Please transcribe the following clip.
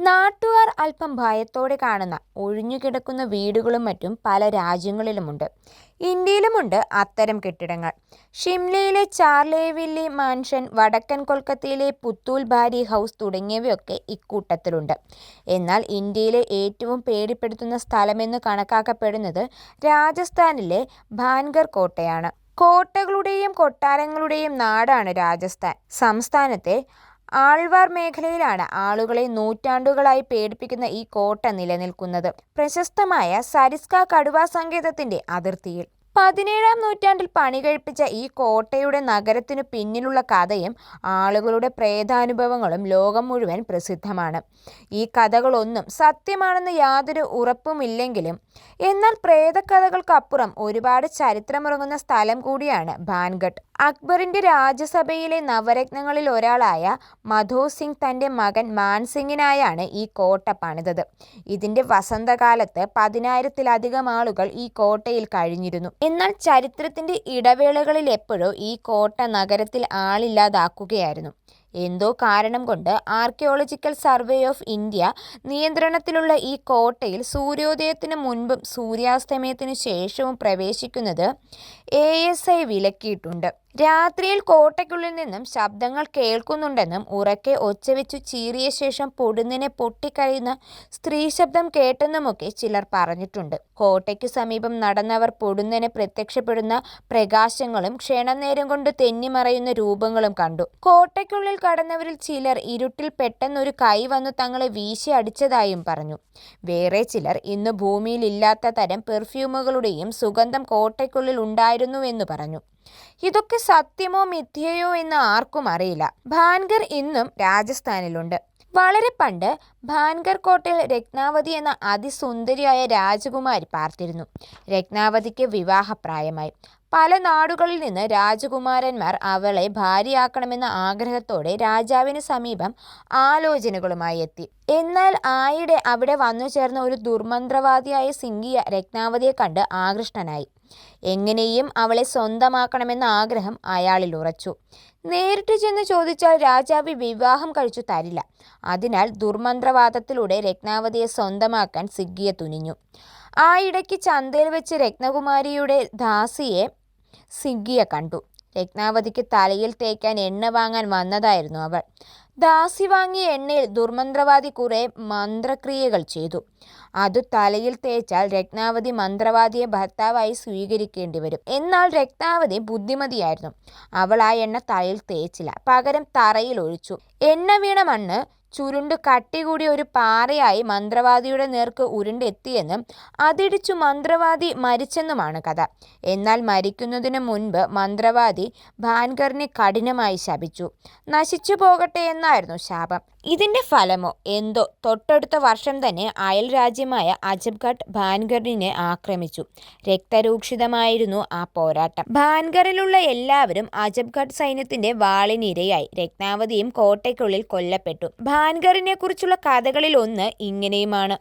നാട്ടുകാർ അല്പം ഭയത്തോടെ കാണുന്ന ഒഴിഞ്ഞുകിടക്കുന്ന വീടുകളും മറ്റും പല രാജ്യങ്ങളിലുമുണ്ട്. ഇന്ത്യയിലുമുണ്ട് അത്തരം കെട്ടിടങ്ങൾ. ഷിംലയിലെ ചാർലേവില്ലി മാൻഷൻ വടക്കൻ കൊൽക്കത്തയിലെ പുത്തൂൽ ബാരി ഹൗസ് തുടങ്ങിയവയൊക്കെ ഇക്കൂട്ടത്തിലുണ്ട്. എന്നാൽ ഇന്ത്യയിലെ ഏറ്റവും പേടിപ്പെടുത്തുന്ന സ്ഥലമെന്ന് കണക്കാക്കപ്പെടുന്നത് രാജസ്ഥാനിലെ ഭാൻഗർ കോട്ടയാണ്. കോട്ടകളുടെയും കൊട്ടാരങ്ങളുടെയും നാടാണ് രാജസ്ഥാൻ. സംസ്ഥാനത്തെ ആൾവാർ മേഖലയിലാണ് ആളുകളെ നൂറ്റാണ്ടുകളായി പേടിപ്പിക്കുന്ന ഈ കോട്ട നിലനിൽക്കുന്നത്. പ്രശസ്തമായ സരിസ്ക കടുവാ സങ്കേതത്തിന്റെ അതിർത്തിയിൽ. പതിനേഴാം നൂറ്റാണ്ടിൽ പണി കഴിപ്പിച്ച ഈ കോട്ടയുടെ നഗരത്തിനു പിന്നിലുള്ള കഥയും ആളുകളുടെ പ്രേതാനുഭവങ്ങളും ലോകം മുഴുവൻ പ്രസിദ്ധമാണ്. ഈ കഥകളൊന്നും സത്യമാണെന്ന് യാതൊരു ഉറപ്പുമില്ലെങ്കിലും എന്നാൽ പ്രേതകഥകൾക്കപ്പുറം ഒരുപാട് ചരിത്രമുറങ്ങുന്ന സ്ഥലം കൂടിയാണ് ഭാൻഗഡ് അക്ബറിന്റെ രാജ്യസഭയിലെ നവരത്നങ്ങളിൽ ഒരാളായ മധോ സിംഗ് തന്റെ മകൻ മാൻസിംഗിനായാണ് ഈ കോട്ട പണിതത്. ഇതിന്റെ വസന്തകാലത്ത് പതിനായിരത്തിലധികം ആളുകൾ ഈ കോട്ടയിൽ കഴിഞ്ഞിരുന്നു. എന്നാൽ ചരിത്രത്തിന്റെ ഇടവേളകളിലെപ്പോഴോ ഈ കോട്ട നഗരത്തിൽ ആളില്ലാതാക്കുകയായിരുന്നു. എന്തോ കാരണം കൊണ്ട് ആർക്കിയോളജിക്കൽ സർവേ ഓഫ് ഇന്ത്യ നിയന്ത്രണത്തിലുള്ള ഈ കോട്ടയിൽ സൂര്യോദയത്തിന് മുൻപും സൂര്യാസ്തമയത്തിന് ശേഷവും പ്രവേശിക്കുന്നത് എ എസ് ഐ വിലക്കിയിട്ടുണ്ട്. രാത്രിയിൽ കോട്ടയ്ക്കുള്ളിൽ നിന്നും ശബ്ദങ്ങൾ കേൾക്കുന്നുണ്ടെന്നും ഉറക്കെ ഒച്ചവെച്ചു ചീറിയ ശേഷം പൊടുന്നിനെ പൊട്ടിക്കരയുന്ന സ്ത്രീ ശബ്ദം കേട്ടെന്നുമൊക്കെ ചിലർ പറഞ്ഞിട്ടുണ്ട്. കോട്ടയ്ക്ക് സമീപം നടന്നവർ പൊടുന്നിനെ പ്രത്യക്ഷപ്പെടുന്ന പ്രകാശങ്ങളും ക്ഷണനേരം കൊണ്ട് തെന്നിമറയുന്ന രൂപങ്ങളും കണ്ടു. കോട്ടയ്ക്കുള്ളിൽ കടന്നവരിൽ ചിലർ ഇരുട്ടിൽ പെട്ടെന്നൊരു കൈ വന്നു തങ്ങളെ വീശി അടിച്ചതായും പറഞ്ഞു. വേറെ ചിലർ ഇന്ന് ഭൂമിയിൽ ഇല്ലാത്ത തരം പെർഫ്യൂമുകളുടെയും സുഗന്ധം കോട്ടയ്ക്കുള്ളിൽ ഉണ്ടായിരുന്നുവെന്ന് പറഞ്ഞു. ഇതൊക്കെ സത്യമോ മിഥ്യയോ എന്ന് ആർക്കും അറിയില്ല. ഭാൻഗർ ഇന്നും രാജസ്ഥാനിലുണ്ട്. വളരെ പണ്ട് ഭാൻഗർ കോട്ടയിൽ രത്നാവതി എന്ന അതിസുന്ദരിയായ രാജകുമാരി പാർത്തിരുന്നു. രത്നാവതിക്ക് വിവാഹപ്രായമായി. പല നാടുകളിൽ നിന്ന് രാജകുമാരന്മാർ അവളെ ഭാര്യയാക്കണമെന്ന ആഗ്രഹത്തോടെ രാജാവിന് സമീപം ആലോചനകളുമായി എത്തി. എന്നാൽ ആയിടെ അവിടെ വന്നു ചേർന്ന ഒരു ദുർമന്ത്രവാദിയായ സിംഗിയ രത്നാവതിയെ കണ്ട് ആകൃഷ്ടനായി. എങ്ങനെയും അവളെ സ്വന്തമാക്കണമെന്ന ആഗ്രഹം അയാളിൽ ഉറച്ചു. നേരിട്ട് ചെന്ന് ചോദിച്ചാൽ രാജാവ് വിവാഹം കഴിച്ചു തരില്ല. അതിനാൽ ദുർമന്ത്രവാദത്തിലൂടെ രത്നാവതിയെ സ്വന്തമാക്കാൻ സിഗ്ഗിയെ തുനിഞ്ഞു. ആ ഇടയ്ക്ക് ചന്തയിൽ വെച്ച് രത്നകുമാരിയുടെ ദാസിയെ സിഗ്ഗിയ കണ്ടു. രത്നാവതിക്ക് തലയിൽ തേക്കാൻ എണ്ണ വാങ്ങാൻ വന്നതായിരുന്നു അവൾ. ദാസി വാങ്ങിയ എണ്ണയിൽ ദുർമന്ത്രവാദി കുറെ മന്ത്രക്രിയകൾ ചെയ്തു. അത് തലയിൽ തേച്ചാൽ രത്നാവതി മന്ത്രവാദിയെ ഭർത്താവായി സ്വീകരിക്കേണ്ടി വരും. എന്നാൽ രത്നാവതി ബുദ്ധിമതിയായിരുന്നു. അവൾ ആ എണ്ണ തലയിൽ തേച്ചില്ല. പകരം തറയിൽ ഒഴിച്ചു. എണ്ണ വീണ മണ്ണ് ചുരുണ്ടു കട്ടി കൂടിയ ഒരു പാറയായി മന്ത്രവാദിയുടെ നേർക്ക് ഉരുണ്ടെത്തിയെന്നും അതിടിച്ചു മന്ത്രവാദി മരിച്ചെന്നുമാണ് കഥ. എന്നാൽ മരിക്കുന്നതിന് മുൻപ് മന്ത്രവാദി ഭാൻകറിനെ കഠിനമായി ശപിച്ചു. നശിച്ചു പോകട്ടെ എന്നായിരുന്നു ശാപം. ഇതിന്റെ ഫലമോ എന്തോ തൊട്ടടുത്ത വർഷം തന്നെ അയൽ രാജ്യമായ അജബ്ഘട്ട് ഭാൻഗറിനെ ആക്രമിച്ചു. രക്തരൂക്ഷിതമായിരുന്നു ആ പോരാട്ടം. ഭാൻഗറിലുള്ള എല്ലാവരും അജബ്ഘട്ട് സൈന്യത്തിന്റെ വാളിനിരയായി രത്നാവതിയും കോട്ടയ്ക്കുള്ളിൽ കൊല്ലപ്പെട്ടു. ഭാൻഗറിനെ കുറിച്ചുള്ള കഥകളിൽ ഒന്ന് ഇങ്ങനെയുമാണ്.